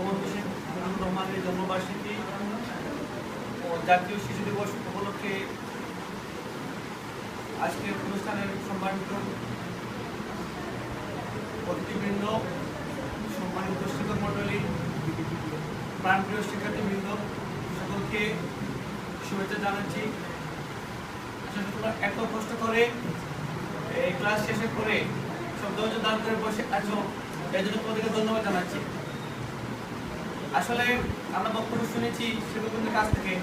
বঙ্গবন্ধু শেখ মুজিবুর রহমানের জন্মবার্ষিকী ও জাতীয় শিশু দিবস উপলক্ষে আজকের অনুষ্ঠানের সম্মানিত অতিথিবৃন্দ, সম্মানিত শিক্ষক মণ্ডলী, প্রাণপ্রিয় শিক্ষার্থীবৃন্দ, সকলকে শুভেচ্ছা জানাচ্ছি। এত কষ্ট করে, এই ক্লাস শেষে করে সব ধৈর্য দান করে বসে আছো, এর জন্য তোমাদেরকে ধন্যবাদ জানাচ্ছি। আসলে আমরা বক্তব্য শুনেছি শিক্ষকদের কাছ থেকে।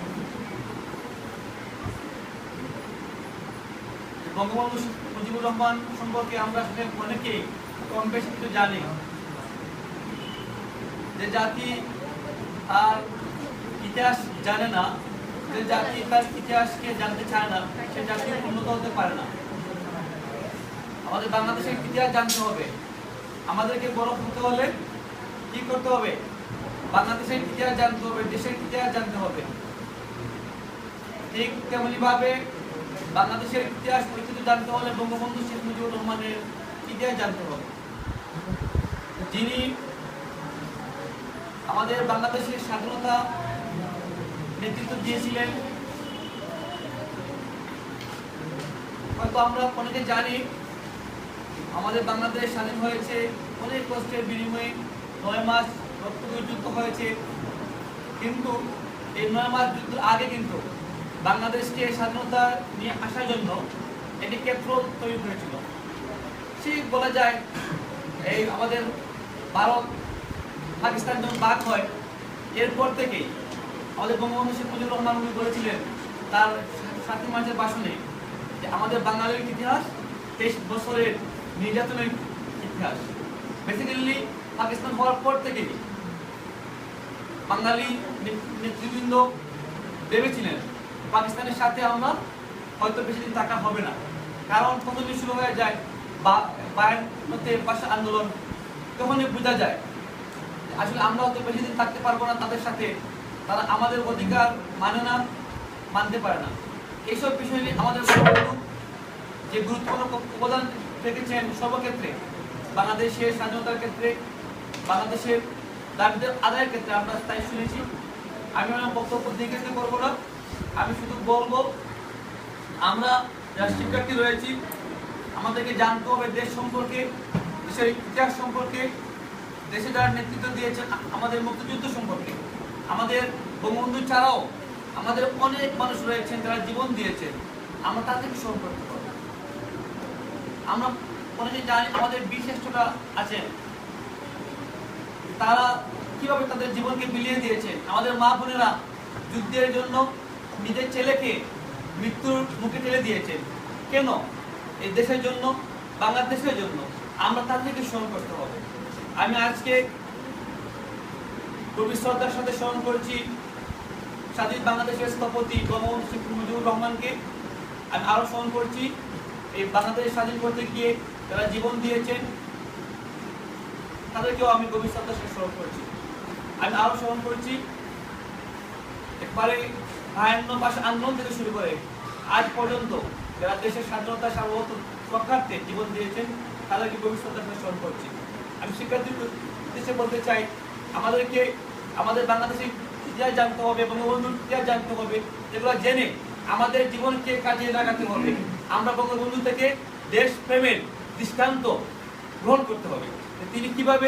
বঙ্গবন্ধু মুজিবুর রহমান সম্পর্কে আমরা আসলে অনেকেই কম বেশি কিছু জানি। যে জাতি তার ইতিহাস জানে না, যে জাতি তার ইতিহাসকে জানতে চায় না, সে জাতি উন্নত হতে পারে না। আমাদের বাংলাদেশের ইতিহাস জানতে হবে। আমাদেরকে বড় হতে হলে কি করতে হবে? বাংলাদেশের ইতিহাস জানতে হবে, দেশের ইতিহাস জানতে হবে। ঠিক তেমনি ভাবে বাংলাদেশের ইতিহাস ঐতিহ্য জানতে হলে বঙ্গবন্ধু শেখ মুজিবুর রহমানের ইতিহাস জানতে হবে। যিনি আমাদের বাংলাদেশের স্বাধীনতা নেতৃত্ব দিয়েছিলেন, হয়তো আমরা অনেকে জানি, আমাদের বাংলাদেশ স্বাধীন হয়েছে অনেক কষ্টের বিনিময়ে নয় মাস রক্তবীর যুদ্ধ হয়েছে, কিন্তু এই নয় মাস যুদ্ধের আগে কিন্তু বাংলাদেশকে স্বাধীনতা নিয়ে আসার জন্য একটি ক্ষেত্র তৈরি হয়েছিল ঠিক বলা যায়, এই আমাদের ভারত, পাকিস্তান যখন বাদ হয়, এরপর থেকেই আমাদের বঙ্গবন্ধু শেখ মুজিবুর রহমান উনি বলেছিলেন তার সাতই মার্চের ভাষণে যে আমাদের বাঙালির ইতিহাস তেইশ বছরের নির্যাতনের ইতিহাস। বেসিক্যালি পাকিস্তান হওয়ার পর থেকেই বাঙালি নেতৃবৃন্দ ভেবেছিলেন, পাকিস্তানের সাথে আমরা হয়তো বেশি দিন থাকা হবে না। কারণ প্রথমে শুরু হয়ে যায় বা বায়ান্নতে ভাষা আন্দোলন, তখনই বোঝা যায় আসলে আমরা হয়তো বেশি দিন থাকতে পারব না তাদের সাথে। তারা আমাদের অধিকার মানে না, মানতে পারে না। এইসব বিষয় নিয়ে আমাদের যে গুরুত্বপূর্ণ অবদান রেখেছেন সর্বক্ষেত্রে, বাংলাদেশের স্বাধীনতার ক্ষেত্রে, বাংলাদেশের দাবিদের আদায়ের ক্ষেত্রে আমরা তাই শুনেছি। আমি আমার বক্তব্য দীর্ঘায়িত করব না। আমি শুধু বলব, আমরা যারা শিক্ষার্থী রয়েছি, আমাদেরকে জানতে হবে দেশ সম্পর্কে, দেশের ইতিহাস সম্পর্কে। দেশে যারা নেতৃত্ব দিয়েছেন আমাদের মুক্তিযুদ্ধ সম্পর্কে। আমাদের বঙ্গবন্ধু ছাড়াও আমাদের অনেক মানুষ রয়েছেন যারা জীবন দিয়েছেন আমরা তাদেরকে পারব আমরা অনেকে জানি আমাদের বিশিষ্টটা আছেন। তারা কীভাবে তাদের জীবনকে বিলিয়ে দিয়েছে? আমাদের মা বোনেরা যুদ্ধের জন্য নিজের ছেলেকে মৃত্যুর মুখে ঠেলে দিয়েছেন কেন? এই দেশের জন্য, বাংলাদেশের জন্য আমরা তাদেরকে স্মরণ করতে হবে। আমি আজকে গভীর শ্রদ্ধার সাথে স্মরণ করছি স্বাধীন বাংলাদেশের স্থপতি বঙ্গবন্ধু শেখ মুজিবুর রহমানকে। আমি আরও স্মরণ করছি, এই বাংলাদেশ স্বাধীন করতে গিয়ে তারা জীবন দিয়েছেন। তাদেরকেও আমি গভীর শ্রদ্ধার সাথে স্মরণ করছি। আমি আরও স্মরণ করছি। একবারে বায়ান্ন ভাষা আন্দোলন থেকে শুরু করে আজ পর্যন্ত যারা দেশের স্বাধীনতা সার্বভৌম রক্ষার্থে জীবন দিয়েছেন, তাদেরকে গভীর শ্রদ্ধার সাথে স্মরণ করছি। আমি শিক্ষার্থীদের উদ্দেশ্যে বলতে চাই, আমাদেরকে, আমাদের বাংলাদেশের ইতিহাস জানতে হবে, বঙ্গবন্ধুর ইতিহাস জানতে হবে এগুলো জেনে আমাদের জীবনকে কাজে লাগাতে হবে। আমরা বঙ্গবন্ধু থেকে দেশপ্রেমের দৃষ্টান্ত গ্রহণ করতে হবে। তিনি কীভাবে